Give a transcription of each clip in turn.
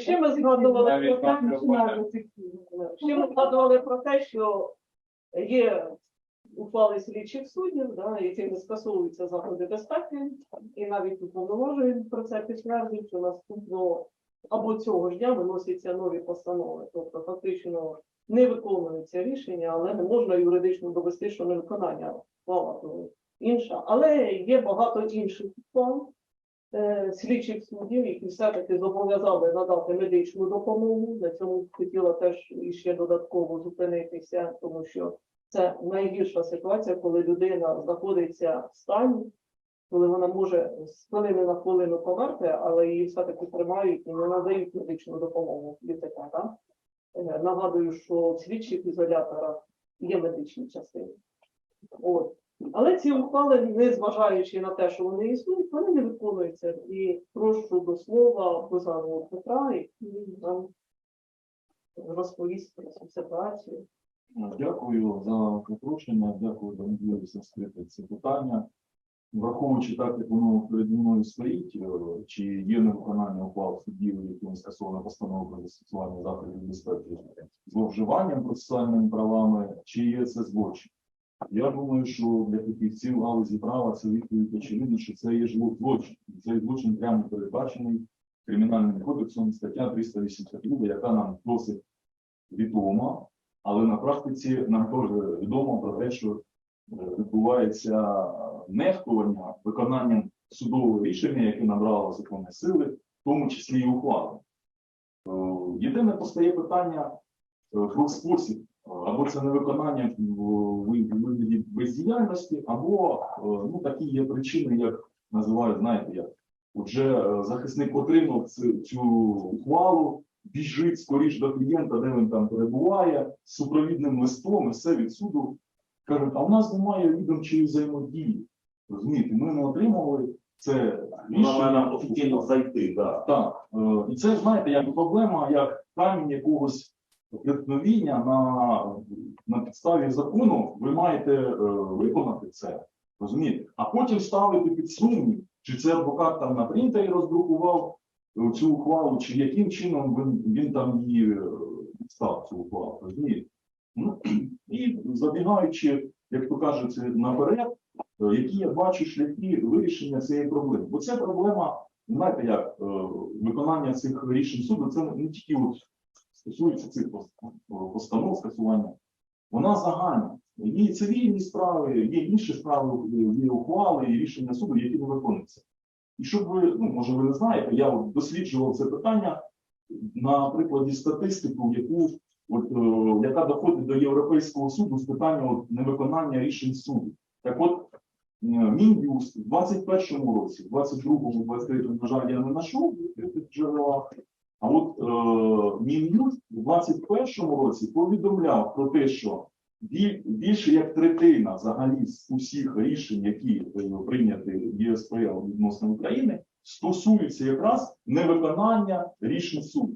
ще ми згадували про те, ще ми згадували про те, що є ухвали слідчих суддів, да, якими скасовуються заходи безпеки, і навіть уповноважують про це підтверджують, що наступного або цього ж дня виносяться нові постанови. Тобто фактично не виконується рішення, але не можна юридично довести, що невиконання то інша. Але є багато інших ухвал слідчих суддів, які все-таки зобов'язали надати медичну допомогу. На цьому хотіла теж іще додатково зупинитися, тому що це найгірша ситуація, коли людина знаходиться в стані, коли вона може з хвилини на хвилину померти, але її все-таки тримають і не надають медичну допомогу. Літака, так? Е, Нагадую, що в слідчих ізоляторах є медичні частини. От. Але ці ухвали, не зважаючи на те, що вони існують, вони не виконуються. І прошу до слова Бузанову Петра, який нам розповість про цю ситуацію. Дякую за запрошення, дякую за можливість розкрити це питання. Враховуючи так, як воно переді мною стоїть, е, чи є невиконання ухвал суддів, яким скасована постанова про застосування заходів безпеки зловживанням процесуальними правами, чи є це злочин? Я думаю, що для фахівців в галузі права це відповідь очевидно, що це є зло- злочин. Цей злочин прямо передбачений кримінальним кодексом стаття 382, яка нам досить відома, але на практиці нам теж відомо про те, що е, відбувається нехтування виконанням судового рішення, яке набрало законні сили, в тому числі і ухвали. Е, Єдине постає питання е, про спосіб, або це невиконання в ви- вигляді бездіяльності, або е, ну, такі є причини, як називають, знаєте, як Отже, е, захисник отримав цю, цю ухвалу, біжить скоріш до клієнта, де він там перебуває, з супровідним листом, і все від суду. Кажуть, а в нас немає відомчої взаємодії. Розумієте, ми не отримали це нам офіційно зайти, да. так, е, і це знаєте, як проблема, як камінь якогось преткновіння на, на підставі закону, ви маєте е, виконати це, розумієте? А потім ставити під сумнів, чи це адвокат там на принтері роздрукував е, цю ухвалу, чи яким чином він, він там її е, став цю ухвалу, розумієте? Ну, і забігаючи, як то кажуть, наперед, е, які я бачу шляхи вирішення цієї проблеми. Бо ця проблема знаєте, як е, виконання цих рішень суду, це не тільки стосується цих постанов скасування, вона загальна. Є цивільні справи, є інші справи, є ухвали і рішення суду, які не виконуються. І щоб ви, ну може ви не знаєте, я от досліджував це питання на прикладі статистику, яку от, е, яка доходить до Європейського суду з питання от, невиконання рішень суду. Так от Е, Мін'юст в 21-му році, в 22-му, 23-му, на жаль, я не знайшов. А от е, Мін'юст в 21-му році повідомляв про те, що біль- більше як третина взагалі з усіх рішень, які е, прийняті ЄСПЛ відносно України, стосуються якраз невиконання рішень суду.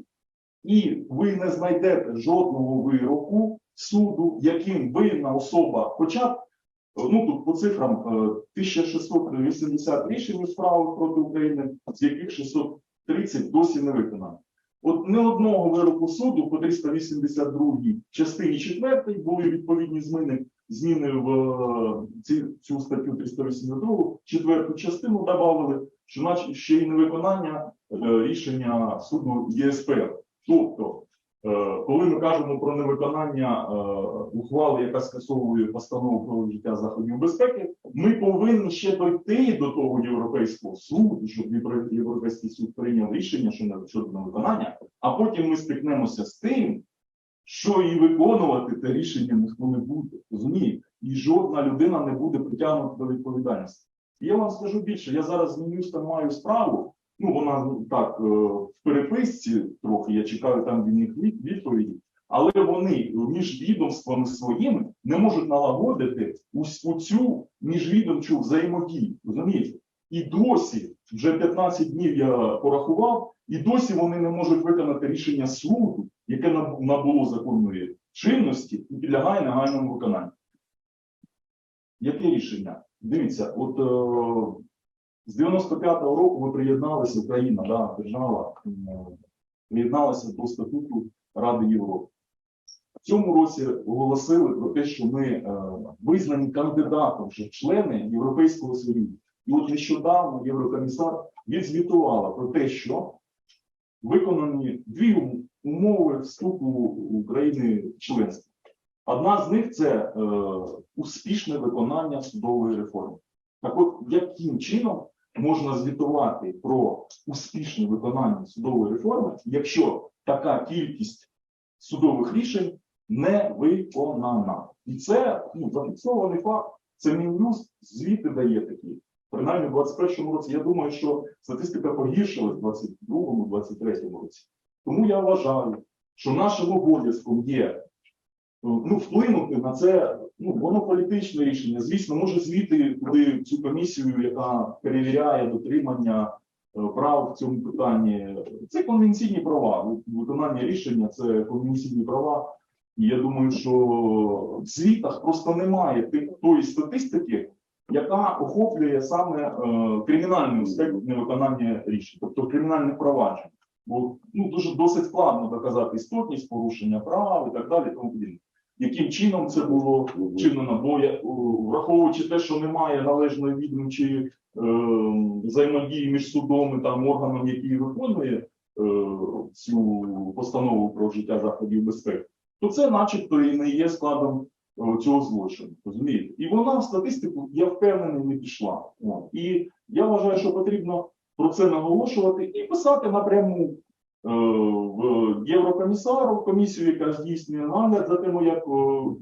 І ви не знайдете жодного вироку суду, яким винна особа, хоча б Ну тут по цифрам е, 1680 рішень у справах проти України, з яких 630 досі не виконано. От не одного вироку суду по 382 частині 4 були відповідні зміни, зміни в е, ці, цю статтю 382, четверту частину додали, що наче ще й невиконання е, рішення суду ЄСП. Тобто Коли ми кажемо про невиконання е, ухвали, яка скасовує постанову про життя заходів безпеки, ми повинні ще дойти до того європейського суду, щоб Євро- європейський суд прийняв рішення щодо невиконання, а потім ми стикнемося з тим, що і виконувати те рішення ніхто не буде. Розумієте? І жодна людина не буде притягнута до відповідальності. Я вам скажу більше, я зараз з Мінюстом маю справу. Ну, вона ну, так е, в переписці трохи, я чекаю там від них відповіді, але вони між відомствами своїми не можуть налагодити ус- оцю міжвідомчу взаємодію. Розумієте? І досі, вже 15 днів я порахував, і досі вони не можуть виконати рішення суду, яке набуло законної чинності і підлягає негайному виконанню. Яке рішення? Дивіться, от е, з 95-го року ви приєдналися Україна, да, держава, м, приєдналися до статуту Ради Європи. В цьому році оголосили про те, що ми е, визнані кандидатом вже члени Європейського Союзу. І от нещодавно Єврокомісар відзвітувала про те, що виконані дві умови вступу України в членство. Одна з них це е, успішне виконання судової реформи. Так от, яким чином можна звітувати про успішне виконання судової реформи, якщо така кількість судових рішень не виконана? І це ну, зафіксований факт. Це Мін'юз звіти дає такі. Принаймні, в 21-му році я думаю, що статистика погіршилась в 22-му, 23-му році. Тому я вважаю, що нашим обов'язком є ну, вплинути на це ну, воно політичне рішення. Звісно, може звіти туди цю комісію, яка перевіряє дотримання е, прав в цьому питанні. Це конвенційні права. Виконання рішення це конвенційні права. Я думаю, що в звітах просто немає ти- тої статистики, яка охоплює саме е, кримінальний аспект невиконання рішень, тобто кримінальне провадження. Бо ну, дуже досить складно доказати істотність порушення прав і так далі. Тому подібне. Яким чином це було вчинено? Бо я, враховуючи те, що немає належної відомчої е, взаємодії між судом і там органом, який виконує е, цю постанову про вжиття заходів безпеки, то це, начебто, і не є складом е, цього злочину. Розумієте? І вона в статистику, я впевнений, не пішла. О. І я вважаю, що потрібно про це наголошувати і писати напряму в Єврокомісару, комісію, яка здійснює нагляд за тим, як е,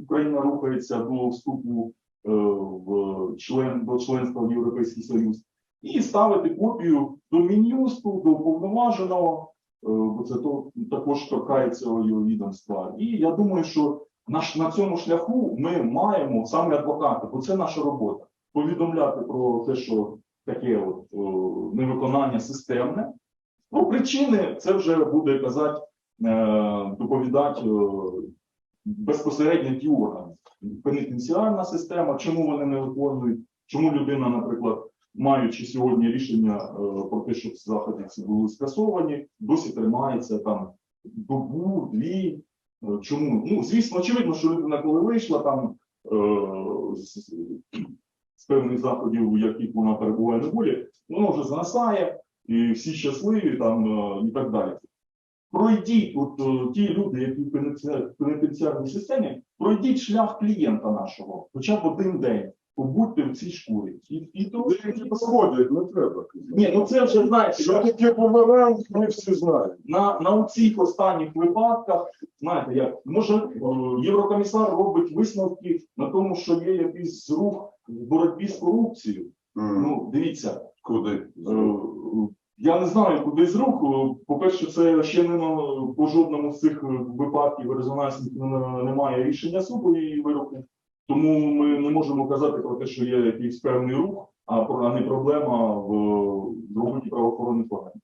Україна рухається до вступу е, в член до членства в Європейський Союз, і ставити копію до Мін'юсту, до уповноваженого, е, бо це то також торкається його відомства. І я думаю, що наш на цьому шляху ми маємо саме адвокати, бо це наша робота. Повідомляти про те, що таке от, невиконання системне. Ну, причини це вже буде казати, е, доповідати е, безпосередньо ті органи. Пенітенціарна система, чому вони не виконують, чому людина, наприклад, маючи сьогодні рішення е, про те, щоб заходи ці були скасовані, досі тримається там добу, дві. Чому? Ну, звісно, очевидно, що людина, коли вийшла там з, з певних заходів, у яких вона перебуває на волі, воно вже занасає, і всі щасливі там е, і так далі. Пройдіть, от е, ті люди, які в пенітенціарній системі, пройдіть шлях клієнта нашого, хоча б один день, побудьте в цій шкурі. І, і то Деякі проходять, не треба. ні, ну це вже знаєте, Що я- таке бумеранг, ми всі знаємо. на, на цих останніх випадках, знаєте, як може е, єврокомісар робить висновки на тому, що є якийсь рух в боротьбі з корупцією. Ну, дивіться, Куди? Е, Я не знаю, куди з рук. Е, По-перше, це ще не на- по жодному з цих е, випадків резонансних немає рішення суду і вироку. Тому ми не можемо казати про те, що є якийсь певний рух, а а не проблема в в роботі правоохоронних органів.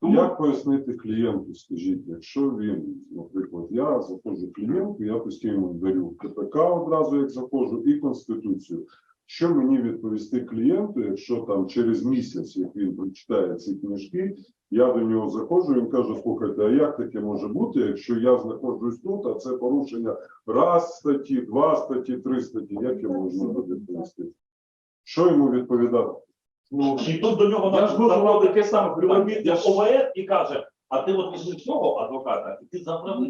Тому Як пояснити клієнту, скажіть, якщо він, наприклад, я заходжу клієнту, я постійно дарю КПК одразу, як заходжу, і Конституцію. Що мені відповісти клієнту, якщо там через місяць, як він прочитає ці книжки, я до нього заходжу, він каже: слухайте, а як таке може бути, якщо я знаходжусь тут, а це порушення раз статті, два статті, три статті, як я можу відповісти? Що йому відповідати? Ну, і тут до нього я ж таке саме співробітник співробітник. ОВС і каже, а ти от візьми цього адвоката, і ти завтра.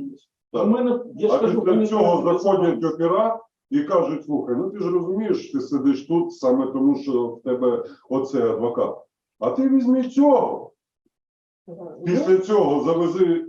У мене я ж А кажу, після мені цього заходять опера і кажуть, слухай, ну ти ж розумієш, ти сидиш тут саме тому, що в тебе оце адвокат. А ти візьми цього. Після цього завези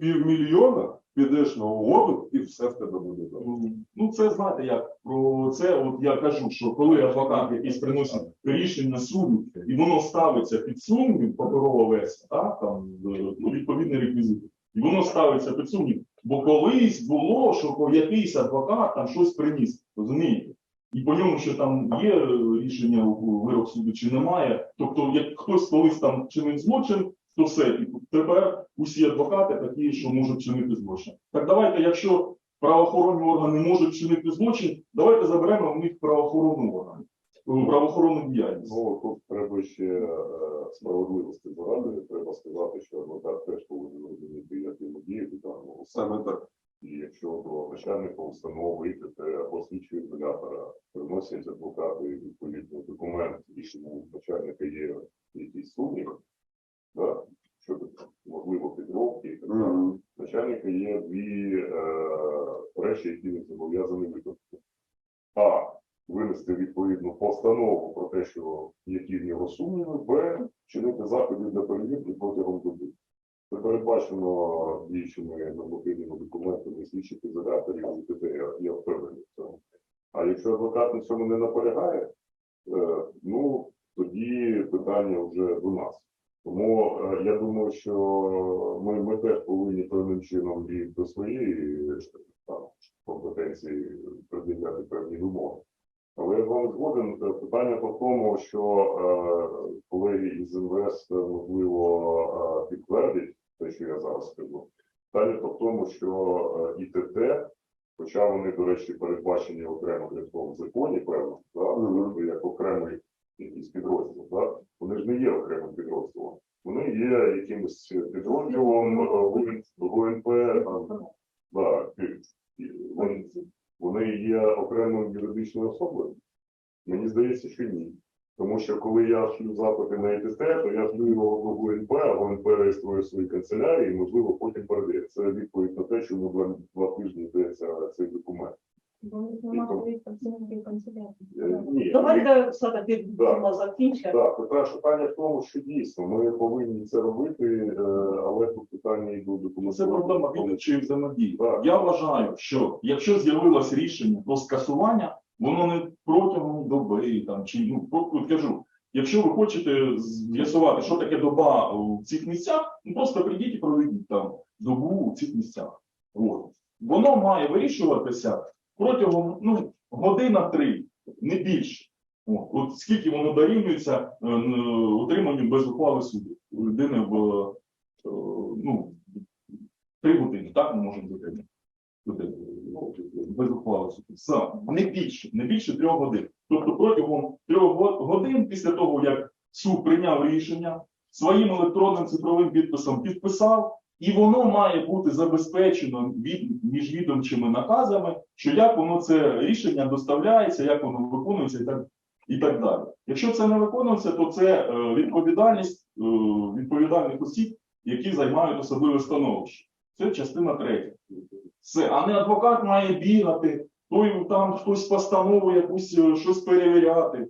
півмільйона, підеш на угоду і все в тебе буде добре. Ну, це знаєте як про це. От я кажу, що коли адвокат якийсь приносить рішення суду, і воно ставиться під сумнів, паперова версія, так там ну, відповідний реквізит, і воно ставиться під сумнів. Бо колись було, що якийсь адвокат там щось приніс, розумієте? І по ньому, що там є е, рішення вирок суду чи немає. Тобто, як хтось колись там чинив злочин, то все, і тепер усі адвокати такі, що можуть чинити злочин. Так давайте, якщо правоохоронні органи можуть чинити злочин, давайте заберемо в них правоохоронні органи. Е, правоохоронну діяльність. Ну, тут треба ще е, справедливості заради. Треба сказати, що адвокат теж повинен розуміти, як йому діяти даному Саме так. І якщо до начальника установи або слідчого ізолятора приносять адвокати відповідний документ, і що у начальника є якісь сумніви, да, щодо можливо підробки, далі. Мгм. начальника є дві е, речі, які він зобов'язаний виконати. Винести відповідну постанову про те, що які в нього сумніви, Б. Вчинити заходи для перевірки протягом доби. Це передбачено діючими нормативними документами слідчих ізоляторів і. Я, я впевнений в цьому. А якщо адвокат на цьому не наполягає, е, ну тоді питання вже до нас. Тому е, я думаю, що ми, ми теж повинні певним чином і до своєї е, компетенції приділяти певні вимоги. Але я з вами згоден. Е, Питання по тому, що е, колеги із МВС е, можливо підтвердять те, що я зараз скажу. Питання по тому, що ІТТ, хоча вони, до речі, передбачені окремо в законі, певно, да, Мгм. як окремий якийсь підрозділ, да, вони ж не є окремим підрозділом. Вони є якимось підрозділом ГУН- ГУНП, да, вони, є окремою юридичною особою. Мені здається, що ні. Тому що коли я шлю запити на ІТТ, то я шлю його в ГУНП, а ГУНП реєструє свої канцелярії і, можливо, потім передає. Це відповідь на те, чому два, два тижні йдеться цей документ. Бо них працівників канцелярії. Е, Ні, Давайте все-таки закінчимо. Так, питання, питання в тому, що дійсно ми повинні це робити, е, але тут питання і до документу. Це проблема відчої взаємодії. Так. Я вважаю, що якщо з'явилось рішення про скасування, воно не протягом доби там чи ну про- от кажу, якщо ви хочете з'ясувати, що таке доба у цих місцях, ну просто прийдіть і проведіть там добу у цих місцях. От. Воно має вирішуватися протягом ну, година три, не більше. От, скільки воно дорівнюється е, без ухвали суду людини в е, ну, три години, так ми можемо. Людину, ну, Без ухвали суду. Сам. Не більше, не більше трьох годин. Тобто протягом трьох годин після того, як суд прийняв рішення, своїм електронним цифровим підписом підписав, і воно має бути забезпечено від міжвідомчими наказами, що як воно це рішення доставляється, як воно виконується і так, і так далі. Якщо це не виконується, то це е, відповідальність е, відповідальних осіб, які займають особливе становище. Це частина третя. Все, а не адвокат має бігати, той там хтось постанову якусь е, щось перевіряти.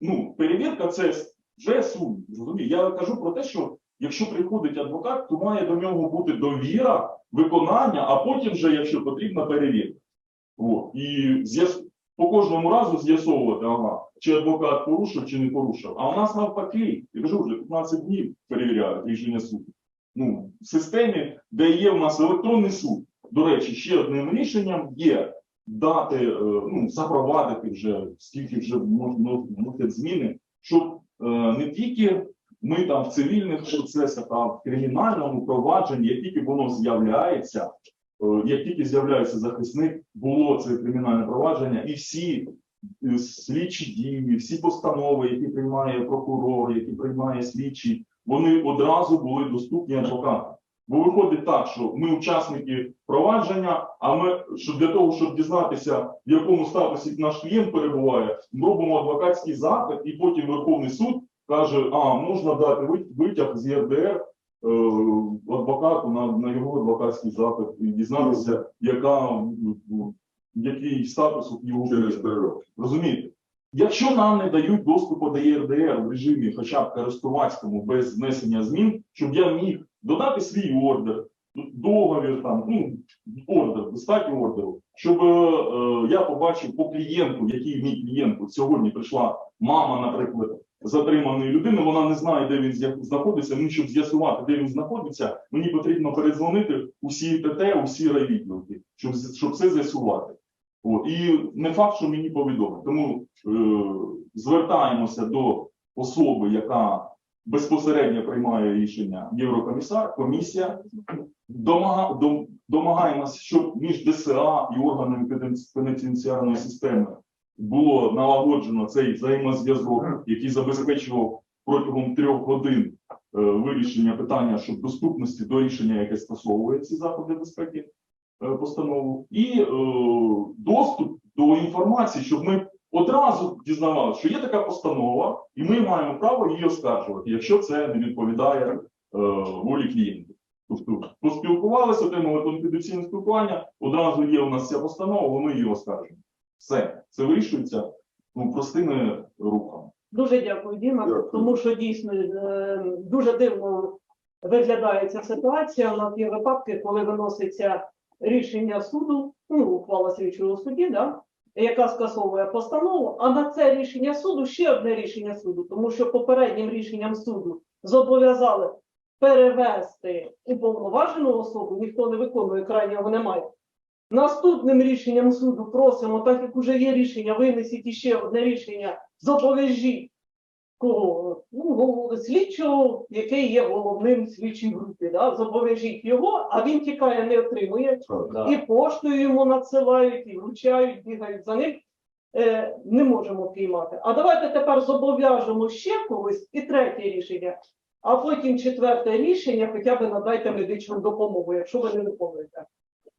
Ну, перевірка це вже. Розумієте? Я кажу про те, що якщо приходить адвокат, то має до нього бути довіра, виконання, а потім вже, якщо потрібна, перевірка. І по кожному разу з'ясовувати, ага, чи адвокат порушив, чи не порушив. А у нас навпаки, я кажу, вже 15 днів перевіряють рішення суду. Ну, в системі, де є у нас електронний суд, до речі, ще одним рішенням є дати, е, ну, запровадити вже, скільки вже можна зміни, щоб е, не тільки ми там в цивільних процесах, а в кримінальному провадженні, як тільки воно з'являється, е, як тільки з'являється захисник, було це кримінальне провадження, і всі е, слідчі дії, всі постанови, які приймає прокурор, які приймає слідчий, вони одразу були доступні адвокатам. Бо виходить так, що ми учасники провадження, а ми що для того, щоб дізнатися, в якому статусі наш клієнт перебуває, ми робимо адвокатський запит, і потім Верховний суд каже: а можна дати витяг з ЄРДР е, адвокату на, на його адвокатський запит і дізнатися, яка який статус у його Через роки. Розумієте? Якщо нам не дають доступу до ЄРДР в режимі хоча б користувацькому без внесення змін, щоб я міг додати свій ордер, договір там, ну, ордер, достатньо ордеру, щоб е, я побачив по клієнту, який мій клієнт, сьогодні прийшла мама, наприклад, затриманої людини, вона не знає, де він знаходиться. Мені, щоб з'ясувати, де він знаходиться, мені потрібно передзвонити усі ТТ, усі райвідділки, щоб, щоб це з'ясувати. І не факт, що мені повідомить. Тому е, звертаємося до особи, яка безпосередньо приймає рішення Єврокомісар, комісія. Домага, дом, домагаємося, щоб між ДСА і органами пенітенціарної системи було налагоджено цей взаємозв'язок, який забезпечував протягом трьох годин е, вирішення питання щодо доступності до рішення, яке скасовує ці заходи безпеки е, постанову, і е, доступ до інформації, щоб ми одразу дізнавалися, що є така постанова, і ми маємо право її оскаржувати, якщо це не відповідає волі клієнтів. Тобто поспілкувалися, отримали конфіденційне спілкування, одразу є у нас ця постанова, ми її оскаржуємо. Все, це вирішується ну, простими рухами. Дуже дякую, Діма, Дякую. тому що дійсно е, дуже дивно виглядає ця ситуація. У нас є випадки, коли виноситься рішення суду, ну, ухвала слідчого судді, да, яка скасовує постанову, а на це рішення суду ще одне рішення суду, тому що попереднім рішенням суду зобов'язали перевести уповноважену особу, ніхто не виконує, крайнього немає. Наступним рішенням суду просимо, так як уже є рішення, винесіть іще одне рішення, зобов'яжіть кого? Ну, голову слідчого, який є головним слідчим групі. Да? Зобов'яжіть його, а він тікає, не отримує. Да. І поштою йому надсилають, і вручають, бігають за ним. Е, не можемо піймати. А давайте тепер зобов'яжемо ще когось і третє рішення, а потім четверте рішення, хоча б надайте медичну допомогу, якщо ви не виконуєте.